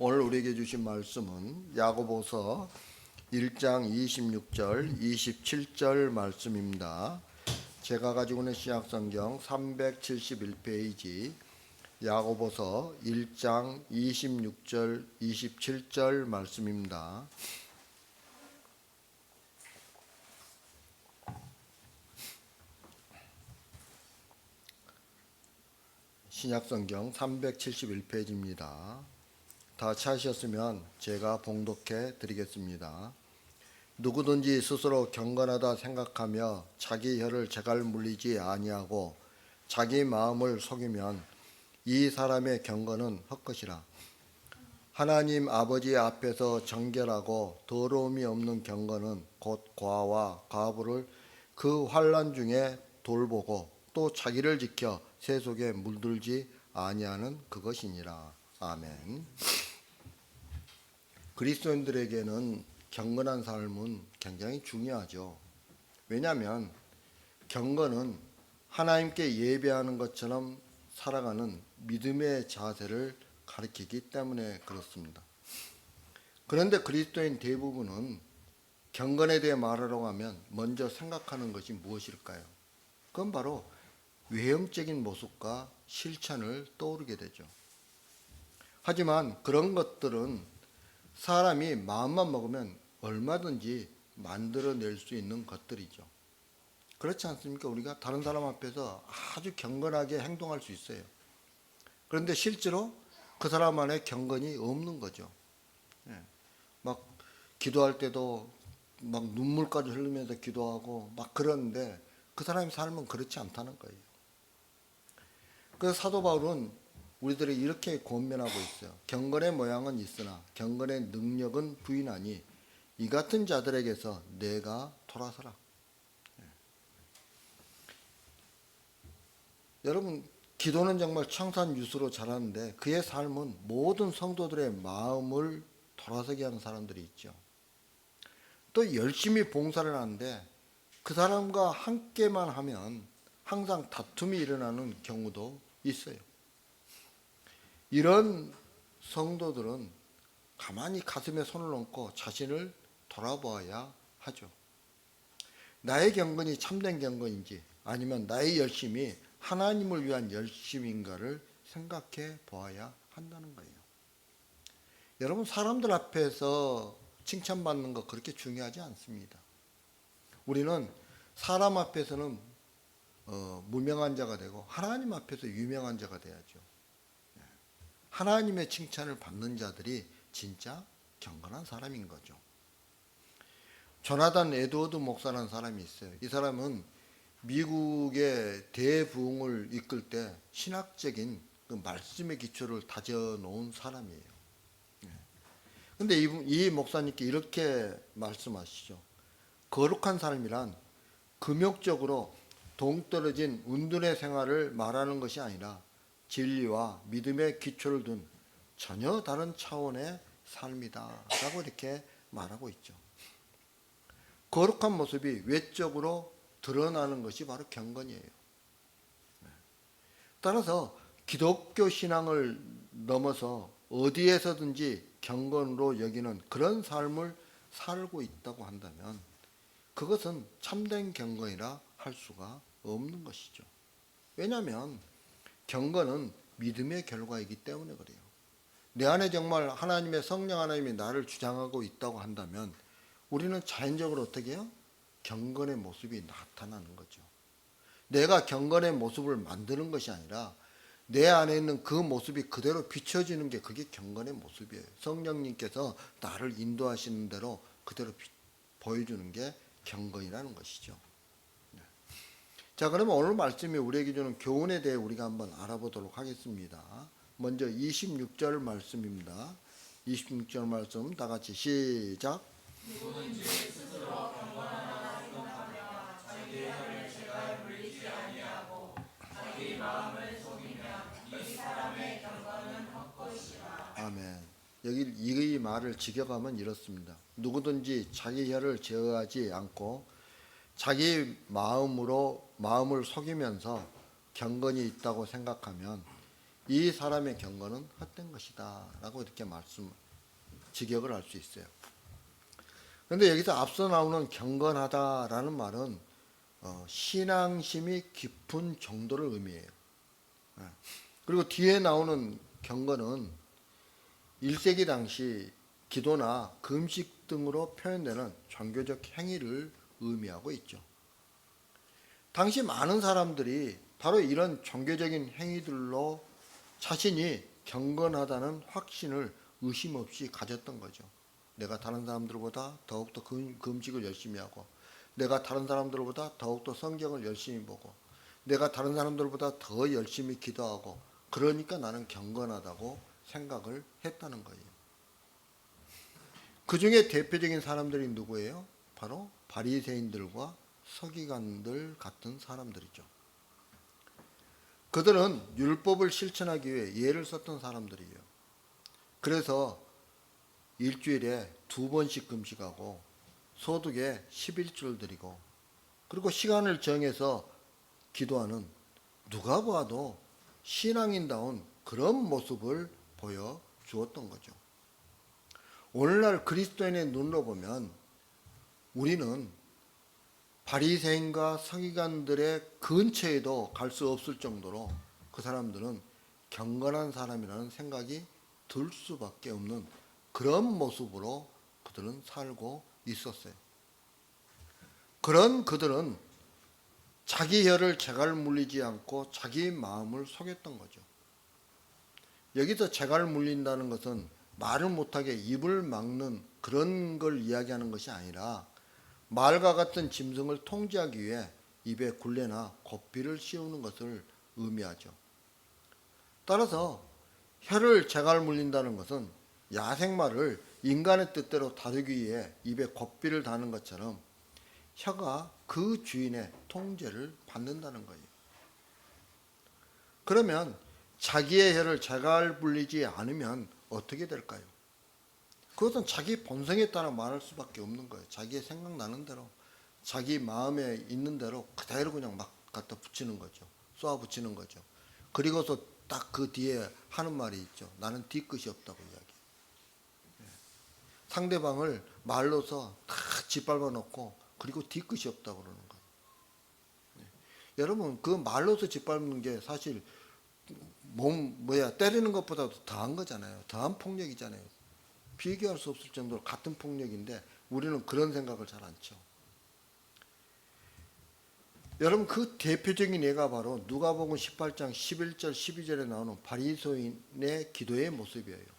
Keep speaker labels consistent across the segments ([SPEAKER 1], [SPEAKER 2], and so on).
[SPEAKER 1] 오늘 우리에게 주신 말씀은 야고보서 1장 26절, 27절 말씀입니다. 제가 가지고 있는 신약성경 371페이지 야고보서 1장 26절, 27절 말씀입니다. 신약성경 371페이지입니다. 다 찾으셨으면 제가 봉독해 드리겠습니다. 누구든지 스스로 경건하다 생각하며 자기 혀를 제갈 물리지 아니하고 자기 마음을 속이면 이 사람의 경건은 헛것이라. 하나님 아버지 앞에서 정결하고 더러움이 없는 경건은 곧 과와 과부를 그 환란 중에 돌보고 또 자기를 지켜 세 속에 물들지 아니하는 그것이니라. 아멘. 그리스도인들에게는 경건한 삶은 굉장히 중요하죠. 왜냐하면 경건은 하나님께 예배하는 것처럼 살아가는 믿음의 자세를 가리키기 때문에 그렇습니다. 그런데 그리스도인 대부분은 경건에 대해 말하려고 하면 먼저 생각하는 것이 무엇일까요? 그건 바로 외형적인 모습과 실천을 떠오르게 되죠. 하지만 그런 것들은 사람이 마음만 먹으면 얼마든지 만들어낼 수 있는 것들이죠. 그렇지 않습니까? 우리가 다른 사람 앞에서 아주 경건하게 행동할 수 있어요. 그런데 실제로 그 사람 안에 경건이 없는 거죠. 예. 막 기도할 때도 막 눈물까지 흘리면서 기도하고 막 그러는데 그 사람의 삶은 그렇지 않다는 거예요. 그래서 사도 바울은 우리들이 이렇게 권면하고 있어요. 경건의 모양은 있으나 경건의 능력은 부인하니 이 같은 자들에게서 내가 돌아서라. 예. 여러분 기도는 정말 청산유수로 자라는데 그의 삶은 모든 성도들의 마음을 돌아서게 하는 사람들이 있죠. 또 열심히 봉사를 하는데 그 사람과 함께만 하면 항상 다툼이 일어나는 경우도 있어요. 이런 성도들은 가만히 가슴에 손을 얹고 자신을 돌아보아야 하죠. 나의 경건이 참된 경건인지 아니면 나의 열심이 하나님을 위한 열심인가를 생각해 보아야 한다는 거예요. 여러분 사람들 앞에서 칭찬받는 거 그렇게 중요하지 않습니다. 우리는 사람 앞에서는 어, 무명한 자가 되고 하나님 앞에서 유명한 자가 돼야죠. 하나님의 칭찬을 받는 자들이 진짜 경건한 사람인 거죠. 조나단 에드워드 목사라는 사람이 있어요. 이 사람은 미국의 대부흥을 이끌 때 신학적인 그 말씀의 기초를 다져 놓은 사람이에요. 근데 이, 이 목사님께 이렇게 말씀하시죠. 거룩한 삶이란 금욕적으로 동떨어진 운둔의 생활을 말하는 것이 아니라 진리와 믿음의 기초를 둔 전혀 다른 차원의 삶이다. 라고 이렇게 말하고 있죠. 거룩한 모습이 외적으로 드러나는 것이 바로 경건이에요. 따라서 기독교 신앙을 넘어서 어디에서든지 경건으로 여기는 그런 삶을 살고 있다고 한다면 그것은 참된 경건이라 할 수가 없는 것이죠. 왜냐하면 경건은 믿음의 결과이기 때문에 그래요. 내 안에 정말 하나님의 성령 하나님이 나를 주장하고 있다고 한다면 우리는 자연적으로 어떻게 해요? 경건의 모습이 나타나는 거죠. 내가 경건의 모습을 만드는 것이 아니라 내 안에 있는 그 모습이 그대로 비춰지는 게 그게 경건의 모습이에요. 성령님께서 나를 인도하시는 대로 그대로 비, 보여주는 게 경건이라는 것이죠. 네. 자, 그러면 오늘 말씀이 우리에게 주는 교훈에 대해 우리가 한번 알아보도록 하겠습니다. 먼저 26절 말씀입니다. 26절 말씀 다 같이 시작. 아멘. 여기 이 말을 직역하면 이렇습니다. 누구든지 자기 혀를 제어하지 않고 자기 마음으로 마음을 속이면서 경건이 있다고 생각하면 이 사람의 경건은 헛된 것이다라고 이렇게 말씀 직역을 할 수 있어요. 그런데 여기서 앞서 나오는 경건하다라는 말은 어, 신앙심이 깊은 정도를 의미해요. 예. 그리고 뒤에 나오는 경건은 1세기 당시 기도나 금식 등으로 표현되는 종교적 행위를 의미하고 있죠. 당시 많은 사람들이 바로 이런 종교적인 행위들로 자신이 경건하다는 확신을 의심 없이 가졌던 거죠. 내가 다른 사람들보다 더욱더 금- 금식을 열심히 하고, 내가 다른 사람들보다 더욱더 성경을 열심히 보고, 내가 다른 사람들보다 더 열심히 기도하고, 그러니까 나는 경건하다고 생각을 했다는 거예요. 그 중에 대표적인 사람들이 누구예요? 바로 바리새인들과 서기관들 같은 사람들이죠. 그들은 율법을 실천하기 위해 예를 썼던 사람들이에요. 그래서 일주일에 두 번씩 금식하고 소득에 11주를 드리고 그리고 시간을 정해서 기도하는 누가 봐도 신앙인다운 그런 모습을 보여 주었던 거죠. 오늘날 그리스도인의 눈으로 보면 우리는 바리새인과 서기관들의 근처에도 갈 수 없을 정도로 그 사람들은 경건한 사람이라는 생각이 들 수밖에 없는 그런 모습으로 그들은 살고 있었어요. 그런 그들은 자기 혀를 재갈 물리지 않고 자기 마음을 속였던 거죠. 여기서 재갈 물린다는 것은 말을 못하게 입을 막는 그런 걸 이야기하는 것이 아니라 말과 같은 짐승을 통제하기 위해 입에 굴레나 고삐를 씌우는 것을 의미하죠. 따라서 혀를 재갈 물린다는 것은 야생말을 인간의 뜻대로 다루기 위해 입에 고삐를 다는 것처럼 혀가 그 주인의 통제를 받는다는 거예요. 그러면 자기의 혀를 재갈 물리지 않으면 어떻게 될까요? 그것은 자기 본성에 따라 말할 수밖에 없는 거예요. 자기의 생각나는 대로, 자기 마음에 있는 대로 그대로 그냥 막 갖다 붙이는 거죠. 쏘아 붙이는 거죠. 그리고서 딱 그 뒤에 하는 말이 있죠. 나는 뒤끝이 없다고 이야기. 예. 상대방을 말로서 다 짓밟아 놓고 그리고 뒤끝이 없다고 그러는 거예요. 예. 여러분 그 말로서 짓밟는 게 사실 몸 뭐야 때리는 것보다도 더한 거잖아요. 더한 폭력이잖아요. 비교할 수 없을 정도로 같은 폭력인데 우리는 그런 생각을 잘 않죠. 여러분 그 대표적인 예가 바로 누가복음 18장 11절 12절에 나오는 바리새인의 기도의 모습이에요.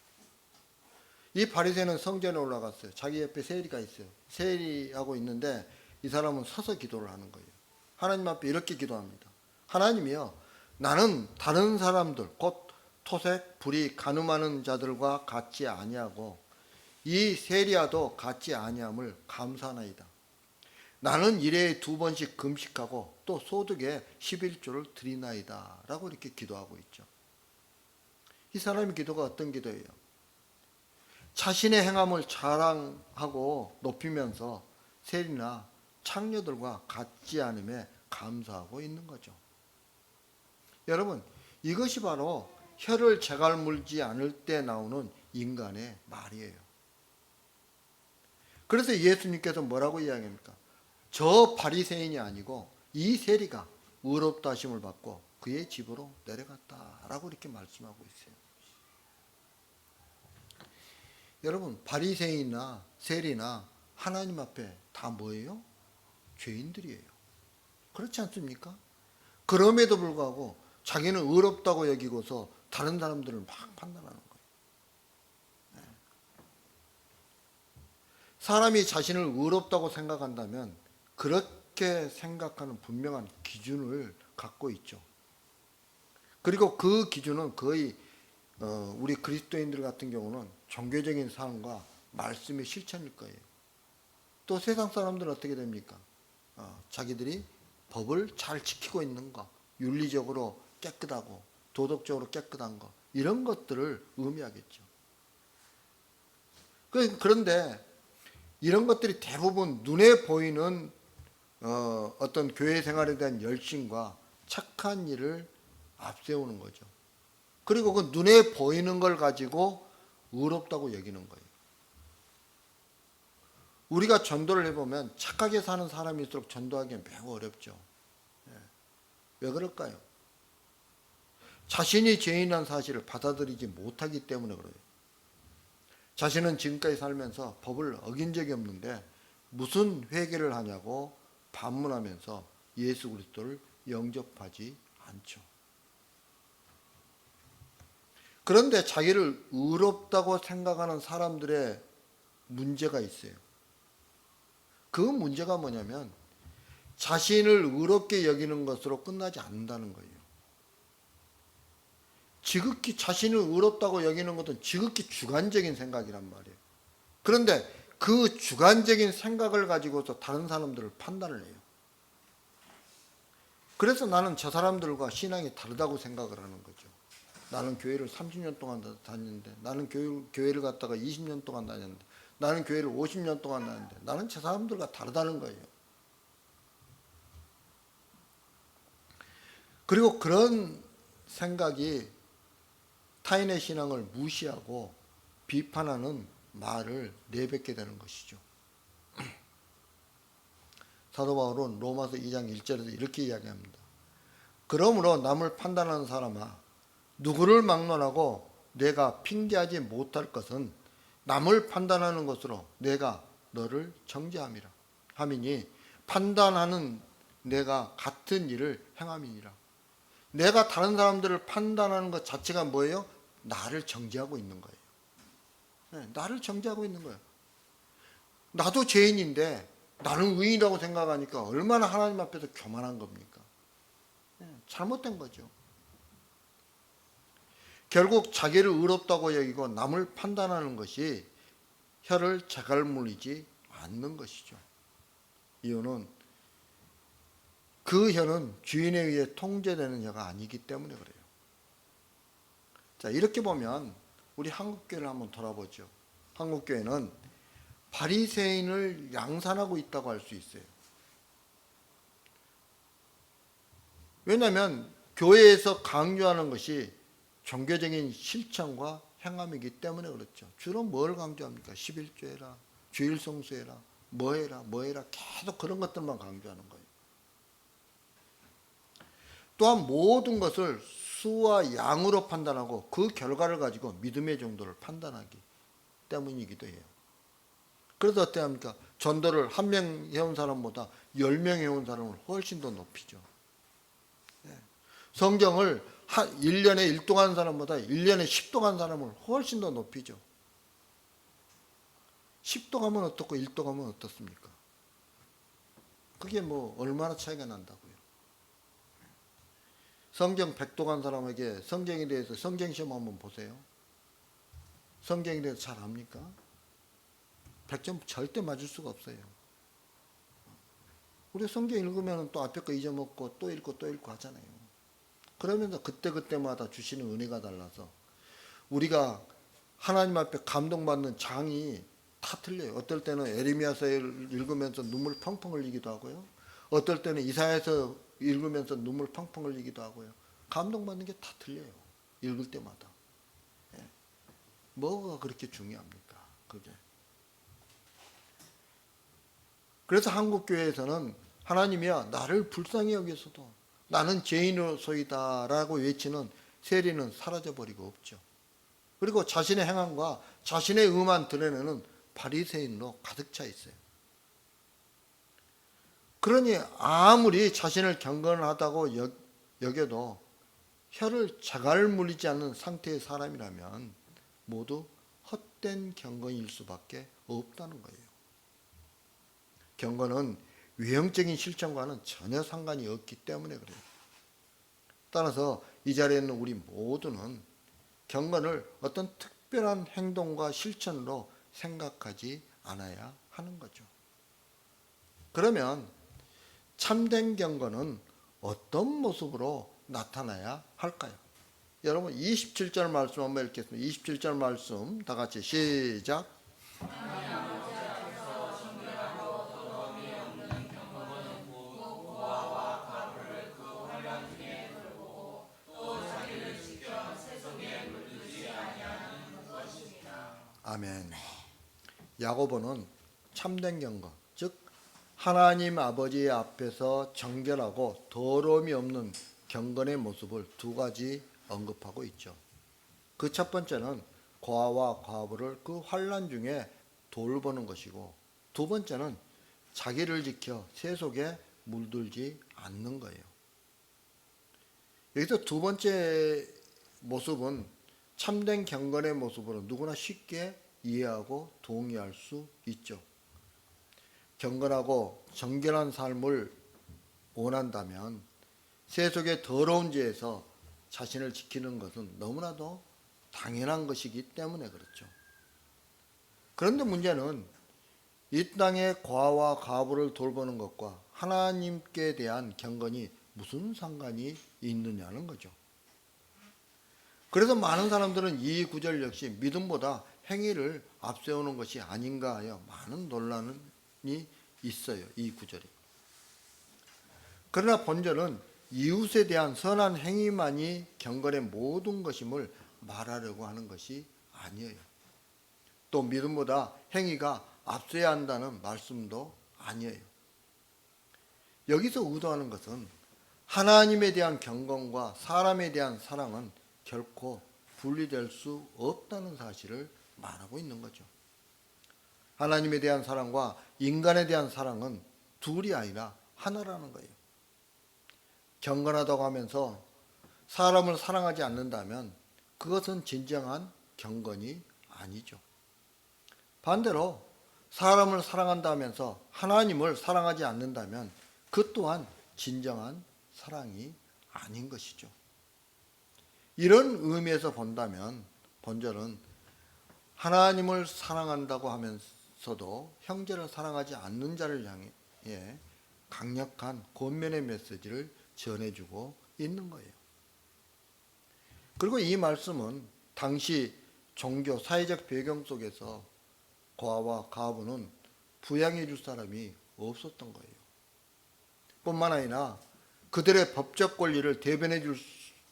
[SPEAKER 1] 이 바리새인은 성전에 올라갔어요. 자기 옆에 세리가 있어요. 세리하고 있는데 이 사람은 서서 기도를 하는 거예요. 하나님 앞에 이렇게 기도합니다. 하나님이요. 나는 다른 사람들 곧 토색, 불이 가늠하는 자들과 같지 아니하고 이 세리야도 같지 아니함을 감사하나이다. 나는 일에 두 번씩 금식하고 또 소득에 11조를 드리나이다. 라고 이렇게 기도하고 있죠. 이 사람의 기도가 어떤 기도예요? 자신의 행함을 자랑하고 높이면서 세리나 창녀들과 같지 않음에 감사하고 있는 거죠. 여러분, 이것이 바로 혀를 재갈 물지 않을 때 나오는 인간의 말이에요. 그래서 예수님께서 뭐라고 이야기합니까? 저 바리새인이 아니고 이 세리가 의롭다 하심을 받고 그의 집으로 내려갔다라고 이렇게 말씀하고 있어요. 여러분 바리새인이나 세리나 하나님 앞에 다 뭐예요? 죄인들이에요. 그렇지 않습니까? 그럼에도 불구하고 자기는 의롭다고 여기고서 다른 사람들을 막 판단하는 거예요. 네. 사람이 자신을 의롭다고 생각한다면 그렇게 생각하는 분명한 기준을 갖고 있죠. 그리고 그 기준은 거의 어, 우리 그리스도인들 같은 경우는 종교적인 삶과 말씀의 실천일 거예요. 또 세상 사람들은 어떻게 됩니까? 어, 자기들이 법을 잘 지키고 있는 거, 윤리적으로 깨끗하고 도덕적으로 깨끗한 거 이런 것들을 의미하겠죠. 그- 그런데 이런 것들이 대부분 눈에 보이는 어, 어떤 교회 생활에 대한 열심과 착한 일을 앞세우는 거죠. 그리고 그 눈에 보이는 걸 가지고 의롭다고 여기는 거예요. 우리가 전도를 해보면 착하게 사는 사람일수록 전도하기가 매우 어렵죠. 예. 왜 그럴까요? 자신이 죄인한 사실을 받아들이지 못하기 때문에 그래요. 자신은 지금까지 살면서 법을 어긴 적이 없는데 무슨 회개를 하냐고 반문하면서 예수 그리스도를 영접하지 않죠. 그런데 자기를 의롭다고 생각하는 사람들의 문제가 있어요. 그 문제가 뭐냐면 자신을 의롭게 여기는 것으로 끝나지 않는다는 거예요. 지극히 자신을 의롭다고 여기는 것은 지극히 주관적인 생각이란 말이에요. 그런데 그 주관적인 생각을 가지고서 다른 사람들을 판단을 해요. 그래서 나는 저 사람들과 신앙이 다르다고 생각을 하는 거죠. 나는 교회를 30년 동안 다녔는데, 나는 교회, 교회를 갔다가 20년 동안 다녔는데, 나는 교회를 50년 동안 다녔는데, 나는 저 사람들과 다르다는 거예요. 그리고 그런 생각이 타인의 신앙을 무시하고 비판하는 말을 내뱉게 되는 것이죠. 사도 바울은 로마서 2장 1절에서 이렇게 이야기합니다. 그러므로 남을 판단하는 사람아 누구를 막론하고 내가 핑계하지 못할 것은 남을 판단하는 것으로 내가 너를 정죄함이라 하미니 판단하는 내가 같은 일을 행함이니라. 내가 다른 사람들을 판단하는 것 자체가 뭐예요? 나를 정죄하고 있는 거예요. 네, 나를 정죄하고 있는 거예요. 나도 죄인인데 나는 의인이라고 생각하니까 얼마나 하나님 앞에서 교만한 겁니까? 네, 잘못된 거죠. 결국 자기를 의롭다고 여기고 남을 판단하는 것이 혀를 자갈 물리지 않는 것이죠. 이유는 그 혀는 주인에 의해 통제되는 혀가 아니기 때문에 그래요. 자, 이렇게 보면 우리 한국교회를 한번 돌아보죠. 한국교회는 바리새인을 양산하고 있다고 할 수 있어요. 왜냐하면 교회에서 강조하는 것이 종교적인 실천과 행함이기 때문에 그렇죠. 주로 뭘 강조합니까? 11조해라, 주일성수해라, 뭐해라, 뭐해라 계속 그런 것들만 강조하는 거예요. 또한 모든 것을 수와 양으로 판단하고 그 결과를 가지고 믿음의 정도를 판단하기 때문이기도 해요. 그래서 어때 합니까? 전도를 한 명 해온 사람보다 열 명 해온 사람을 훨씬 더 높이죠. 예. 성경을 한 1년에 1동 한 사람보다 1년에 10동 한 사람을 훨씬 더 높이죠. 10동 하면 어떻고 1동 하면 어떻습니까? 그게 뭐 얼마나 차이가 난다고요. 성경 백독한 사람에게 성경에 대해서 성경 시험 한번 보세요. 성경에 대해서 잘 압니까? 100점 절대 맞을 수가 없어요. 우리 성경 읽으면 또 앞에 거 잊어먹고 또 읽고 또 읽고 하잖아요. 그러면서 그때그때마다 주시는 은혜가 달라서 우리가 하나님 앞에 감동받는 장이 다 틀려요. 어떨 때는 에레미야서를 읽으면서 눈물 펑펑 흘리기도 하고요. 어떨 때는 이사야서 읽으면서 눈물 펑펑 흘리기도 하고요. 감동받는 게다 틀려요. 읽을 때마다. 예. 뭐가 그렇게 중요합니까? 그게. 그래서 한국 교회에서는 하나님이야 나를 불쌍히 여기서도 나는 죄인으로서이다라고 외치는 세리는 사라져 버리고 없죠. 그리고 자신의 행함과 자신의 의만 드러내는 바리새인으로 가득 차 있어요. 그러니 아무리 자신을 경건하다고 여겨도 혀를 자갈 물리지 않는 상태의 사람이라면 모두 헛된 경건일 수밖에 없다는 거예요. 경건은 외형적인 실천과는 전혀 상관이 없기 때문에 그래요. 따라서 이 자리에 있는 우리 모두는 경건을 어떤 특별한 행동과 실천으로 생각하지 않아야 하는 거죠. 그러면 참된 경건은 어떤 모습으로 나타나야 할까요? 여러분 27절 말씀 한번 읽겠습니다. 27절 말씀 다 같이 시작. 아멘. 야고보는 참된 경건, 하나님 아버지 앞에서 정결하고 더러움이 없는 경건의 모습을 두 가지 언급하고 있죠. 그 첫 번째는 고아와 과부를 그 환란 중에 돌보는 것이고 두 번째는 자기를 지켜 세속에 물들지 않는 거예요. 여기서 두 번째 모습은 참된 경건의 모습으로 누구나 쉽게 이해하고 동의할 수 있죠. 경건하고 정결한 삶을 원한다면 세속의 더러운 죄에서 자신을 지키는 것은 너무나도 당연한 것이기 때문에 그렇죠. 그런데 문제는 이 땅의 과와 가부를 돌보는 것과 하나님께 대한 경건이 무슨 상관이 있느냐는 거죠. 그래서 많은 사람들은 이 구절 역시 믿음보다 행위를 앞세우는 것이 아닌가 하여 많은 논란이 있어요. 이 구절이. 그러나 본절은 이웃에 대한 선한 행위만이 경건의 모든 것임을 말하려고 하는 것이 아니에요. 또 믿음보다 행위가 앞서야 한다는 말씀도 아니에요. 여기서 의도하는 것은 하나님에 대한 경건과 사람에 대한 사랑은 결코 분리될 수 없다는 사실을 말하고 있는 거죠. 하나님에 대한 사랑과 인간에 대한 사랑은 둘이 아니라 하나라는 거예요. 경건하다고 하면서 사람을 사랑하지 않는다면 그것은 진정한 경건이 아니죠. 반대로 사람을 사랑한다면서 하나님을 사랑하지 않는다면 그 또한 진정한 사랑이 아닌 것이죠. 이런 의미에서 본다면 본절은 하나님을 사랑한다고 하면서 도 형제를 사랑하지 않는 자를 향해 강력한 권면의 메시지를 전해주고 있는 거예요. 그리고 이 말씀은 당시 종교 사회적 배경 속에서 고아와 가부는 부양해 줄 사람이 없었던 거예요. 뿐만 아니라 그들의 법적 권리를 대변해 줄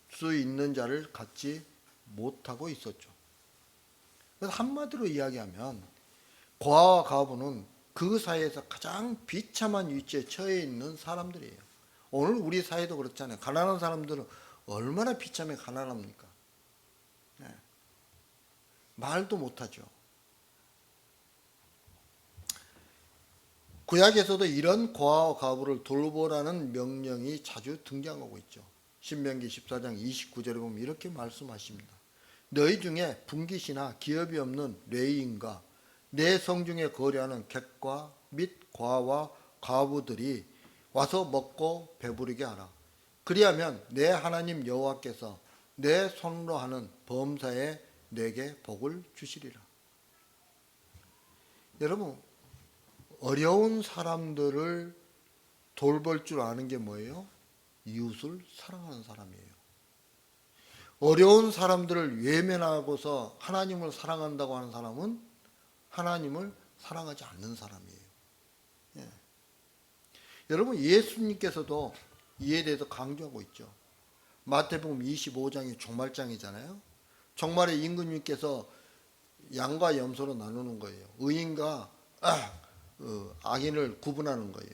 [SPEAKER 1] 수 있는 자를 갖지 못하고 있었죠. 한마디로 이야기하면 고아와 가부는 그 사회에서 가장 비참한 위치에 처해 있는 사람들이에요. 오늘 우리 사회도 그렇잖아요. 가난한 사람들은 얼마나 비참해 가난합니까? 네. 말도 못하죠. 구약에서도 이런 고아와 가부를 돌보라는 명령이 자주 등장하고 있죠. 신명기 14장 29절에 보면 이렇게 말씀하십니다. 너희 중에 분깃이나 기업이 없는 레이인과 내 성중에 거래하는 객과 및 과와 과부들이 와서 먹고 배부르게 하라. 그리하면 내 하나님 여호와께서 내 손으로 하는 범사에 내게 복을 주시리라. 여러분 어려운 사람들을 돌볼 줄 아는 게 뭐예요? 이웃을 사랑하는 사람이에요. 어려운 사람들을 외면하고서 하나님을 사랑한다고 하는 사람은 하나님을 사랑하지 않는 사람이에요. 예. 여러분 예수님께서도 이에 대해서 강조하고 있죠. 마태복음 25장이 종말장이잖아요. 종말에 임금님께서 양과 염소로 나누는 거예요. 의인과 아, 어, 악인을 구분하는 거예요.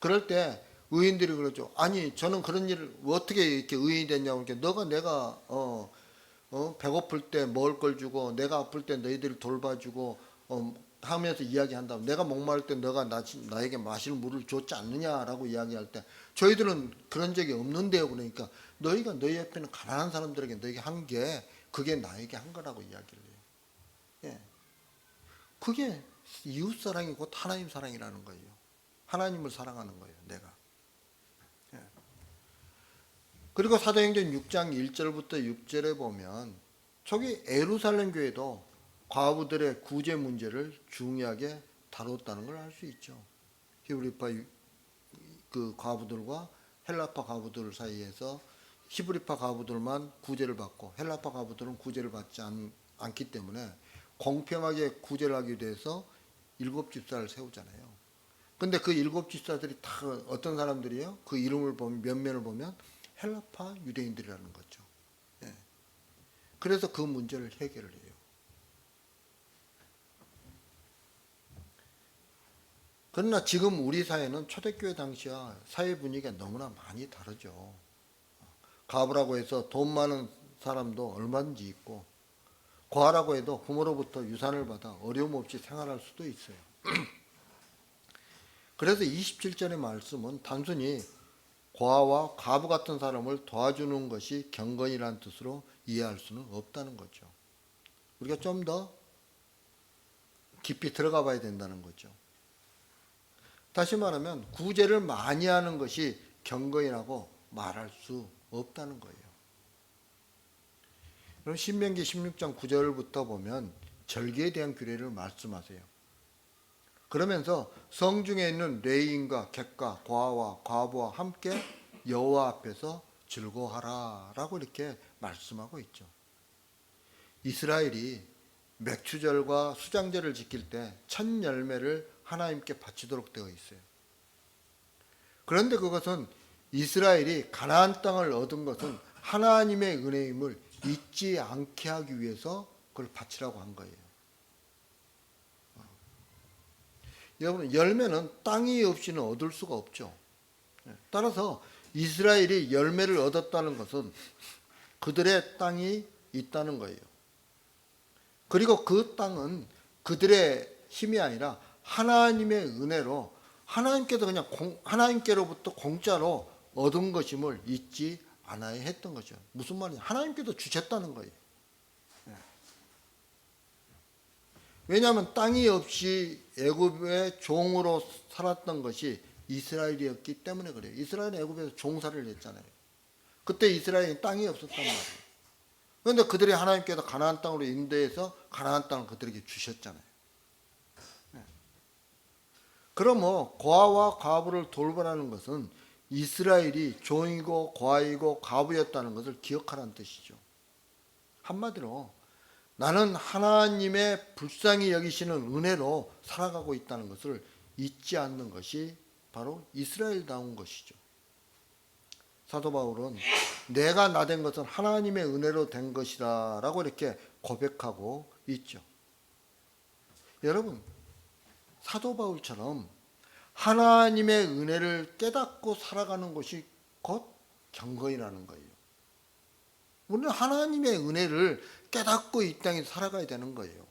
[SPEAKER 1] 그럴 때 의인들이 그러죠. 아니 저는 그런 일을 어떻게 이렇게 의인이 됐냐고 이렇게 너가 내가 어, 어 배고플 때 먹을 걸 주고 내가 아플 때 너희들을 돌봐주고 어, 하면서 이야기한다면 내가 목마를 때 너가 나, 나에게 마실 물을 줬지 않느냐라고 이야기할 때 저희들은 그런 적이 없는데요. 그러니까 너희가 너희 옆에 는 가난한 사람들에게 너희가 한게 그게 나에게 한 거라고 이야기를 해요. 예. 그게 이웃 사랑이 곧 하나님 사랑이라는 거예요. 하나님을 사랑하는 거예요. 내가. 예. 그리고 사도행전 6장 1절부터 6절에 보면 저기 에루살렘 교회도 과부들의 구제 문제를 중요하게 다뤘다는 걸 알 수 있죠. 히브리파 그 과부들과 헬라파 과부들 사이에서 히브리파 과부들만 구제를 받고 헬라파 과부들은 구제를 받지 않, 않기 때문에 공평하게 구제를 하기 위해서 일곱 집사를 세우잖아요. 근데 그 일곱 집사들이 다 어떤 사람들이에요? 그 이름을 보면 면면을 보면 헬라파 유대인들이라는 거죠. 예. 그래서 그 문제를 해결을 해요. 그러나 지금 우리 사회는 초대교회 당시와 사회 분위기가 너무나 많이 다르죠. 가부라고 해서 돈 많은 사람도 얼마든지 있고 고아라고 해도 부모로부터 유산을 받아 어려움 없이 생활할 수도 있어요. 그래서 27절의 말씀은 단순히 고아와 과부 같은 사람을 도와주는 것이 경건이라는 뜻으로 이해할 수는 없다는 거죠. 우리가 좀 더 깊이 들어가 봐야 된다는 거죠. 다시 말하면 구제를 많이 하는 것이 경건이라고 말할 수 없다는 거예요. 그럼 신명기 16장 9절부터 보면 절기에 대한 규례를 말씀하세요. 그러면서 성중에 있는 레인과 객과 고아와 과부와 함께 여호와 앞에서 즐거워하라라고 이렇게 말씀하고 있죠. 이스라엘이 맥추절과 수장절을 지킬 때 첫 열매를 하나님께 바치도록 되어 있어요. 그런데 그것은 이스라엘이 가나안 땅을 얻은 것은 하나님의 은혜임을 잊지 않게 하기 위해서 그걸 바치라고 한 거예요. 여러분 열매는 땅이 없이는 얻을 수가 없죠. 따라서 이스라엘이 열매를 얻었다는 것은 그들의 땅이 있다는 거예요. 그리고 그 땅은 그들의 힘이 아니라 하나님의 은혜로 하나님께서 그냥 공, 하나님께로부터 공짜로 얻은 것임을 잊지 않아야 했던 거죠. 무슨 말이냐? 하나님께서 주셨다는 거예요. 예. 왜냐하면 땅이 없이 애굽의 종으로 살았던 것이 이스라엘이었기 때문에 그래요. 이스라엘은 애굽에서 종살이를 했잖아요. 그때 이스라엘이 땅이 없었단 말이에요. 그런데 그들이 하나님께서 가나안 땅으로 인도해서 가나안 땅을 그들에게 주셨잖아요. 네. 그럼 뭐 고아와 과부를 돌보라는 것은 이스라엘이 종이고 고아이고 과부였다는 것을 기억하라는 뜻이죠. 한마디로 나는 하나님의 불쌍히 여기시는 은혜로 살아가고 있다는 것을 잊지 않는 것이 바로 이스라엘다운 것이죠. 사도 바울은 내가 나 된 것은 하나님의 은혜로 된 것이다 라고 이렇게 고백하고 있죠. 여러분, 사도 바울처럼 하나님의 은혜를 깨닫고 살아가는 것이 곧 경건이라는 거예요. 우리는 하나님의 은혜를 깨닫고 이 땅에 살아가야 되는 거예요.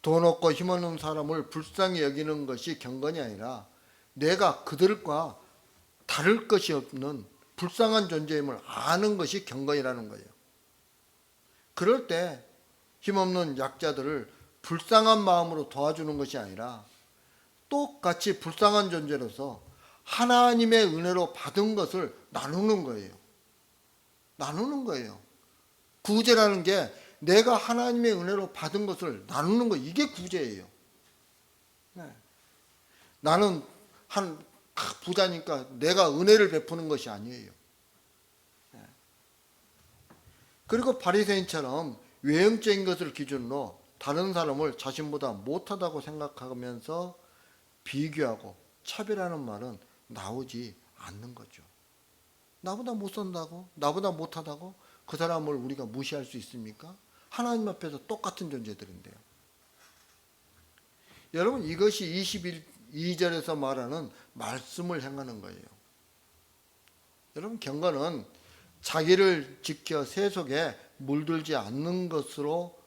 [SPEAKER 1] 돈 없고 힘없는 사람을 불쌍히 여기는 것이 경건이 아니라 내가 그들과 다를 것이 없는 불쌍한 존재임을 아는 것이 경건이라는 거예요. 그럴 때 힘없는 약자들을 불쌍한 마음으로 도와주는 것이 아니라 똑같이 불쌍한 존재로서 하나님의 은혜로 받은 것을 나누는 거예요. 나누는 거예요. 구제라는 게 내가 하나님의 은혜로 받은 것을 나누는 거 이게 구제예요. 네. 나는 한 부자니까 내가 은혜를 베푸는 것이 아니에요. 네. 그리고 바리새인처럼 외형적인 것을 기준으로 다른 사람을 자신보다 못하다고 생각하면서 비교하고 차별하는 말은 나오지 않는 거죠. 나보다 못 산다고, 나보다 못하다고 그 사람을 우리가 무시할 수 있습니까? 하나님 앞에서 똑같은 존재들인데요. 여러분 이것이 22절에서 말하는 말씀을 행하는 거예요. 여러분 경건은 자기를 지켜 세속에 물들지 않는 것으로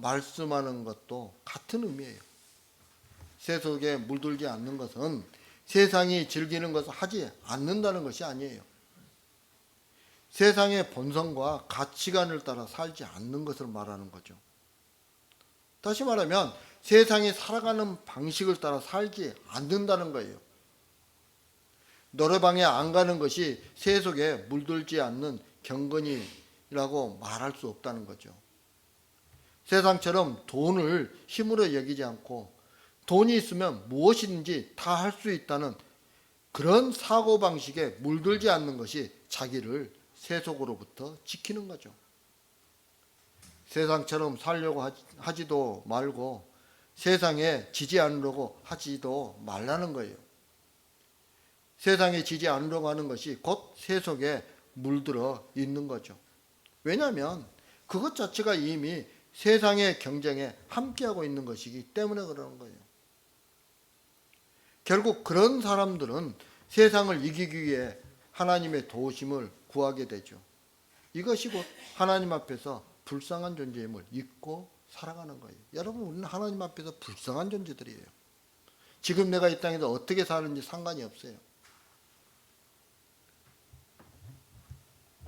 [SPEAKER 1] 말씀하는 것도 같은 의미예요. 세속에 물들지 않는 것은 세상이 즐기는 것을 하지 않는다는 것이 아니에요. 세상의 본성과 가치관을 따라 살지 않는 것을 말하는 거죠. 다시 말하면 세상이 살아가는 방식을 따라 살지 않는다는 거예요. 노래방에 안 가는 것이 세속에 물들지 않는 경건이라고 말할 수 없다는 거죠. 세상처럼 돈을 힘으로 여기지 않고 돈이 있으면 무엇이든지 다 할 수 있다는 그런 사고방식에 물들지 않는 것이 자기를 세속으로부터 지키는 거죠. 세상처럼 살려고 하지도 말고 세상에 지지 않으려고 하지도 말라는 거예요. 세상에 지지 않으려고 하는 것이 곧 세속에 물들어 있는 거죠. 왜냐하면 그것 자체가 이미 세상의 경쟁에 함께하고 있는 것이기 때문에 그러는 거예요. 결국 그런 사람들은 세상을 이기기 위해 하나님의 도우심을 구하게 되죠. 이것이 곧 하나님 앞에서 불쌍한 존재임을 잊고 살아가는 거예요. 여러분, 우리는 하나님 앞에서 불쌍한 존재들이에요. 지금 내가 이 땅에서 어떻게 사는지 상관이 없어요.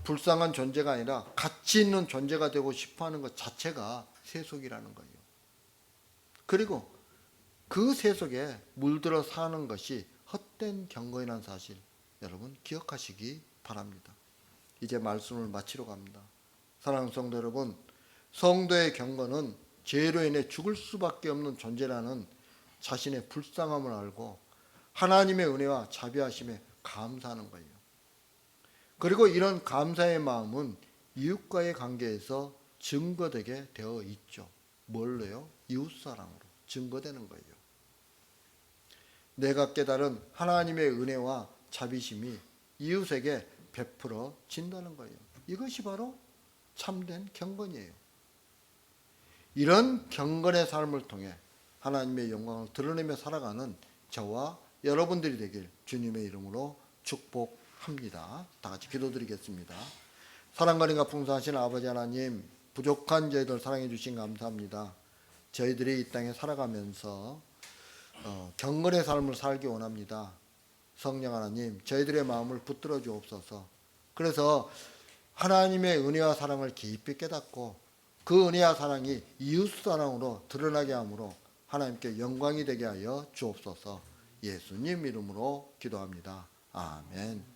[SPEAKER 1] 불쌍한 존재가 아니라 가치 있는 존재가 되고 싶어 하는 것 자체가 세속이라는 거예요. 그리고 그 세속에 물들어 사는 것이 헛된 경건이라는 사실 여러분 기억하시기 바랍니다. 이제 말씀을 마치러 갑니다. 사랑하는 성도 여러분, 성도의 경건은 죄로 인해 죽을 수밖에 없는 존재라는 자신의 불쌍함을 알고 하나님의 은혜와 자비하심에 감사하는 거예요. 그리고 이런 감사의 마음은 이웃과의 관계에서 증거되게 되어 있죠. 뭘로요? 이웃사랑으로 증거되는 거예요. 내가 깨달은 하나님의 은혜와 자비심이 이웃에게 베풀어진다는 거예요. 이것이 바로 참된 경건이에요. 이런 경건의 삶을 통해 하나님의 영광을 드러내며 살아가는 저와 여러분들이 되길 주님의 이름으로 축복 합니다. 다 같이 기도드리겠습니다. 사랑가리가 풍성하신 아버지 하나님 부족한 저희들 사랑해 주신 감사합니다. 저희들이 이 땅에 살아가면서 어, 경건의 삶을 살기 원합니다. 성령 하나님, 저희들의 마음을 붙들어 주옵소서. 그래서 하나님의 은혜와 사랑을 깊이 깨닫고 그 은혜와 사랑이 이웃 사랑으로 드러나게 함으로 하나님께 영광이 되게 하여 주옵소서. 예수님 이름으로 기도합니다. 아멘.